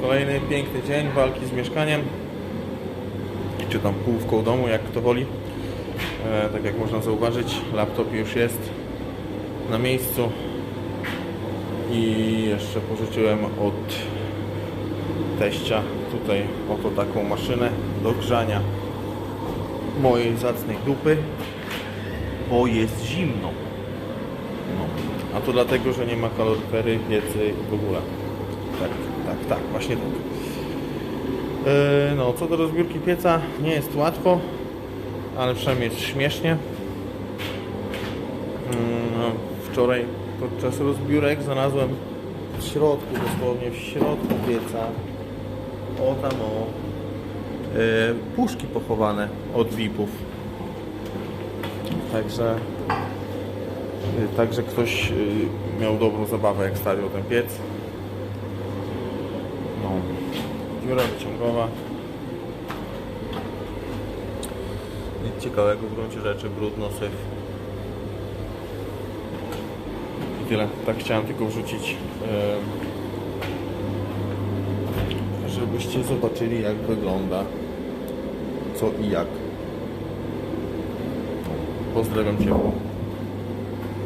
Kolejny piękny dzień walki z mieszkaniem. Czy tam półwką domu, jak kto woli. E, tak jak można zauważyć, laptop już jest na miejscu. I jeszcze pożyczyłem od teścia tutaj oto taką maszynę do grzania mojej zacnej dupy, bo jest zimno. No. A to dlatego, że nie ma kaloryfery, piecy i w ogóle. Tak, tak, tak, właśnie tak. Yy, no, co do rozbiórki pieca, nie jest łatwo, ale przynajmniej jest śmiesznie. Yy, wczoraj podczas rozbiórek znalazłem w środku, dosłownie w środku pieca, o tam o, yy, puszki pochowane od VIP-ów. Także Y, Także ktoś miał dobrą zabawę jak stawiał ten piec. No. Dziura wyciągowa. Nic ciekawego w gruncie rzeczy, brudno, syf. I tyle. Tak chciałem tylko wrzucić. Żebyście zobaczyli jak wygląda. Co i jak. Pozdrawiam Cię.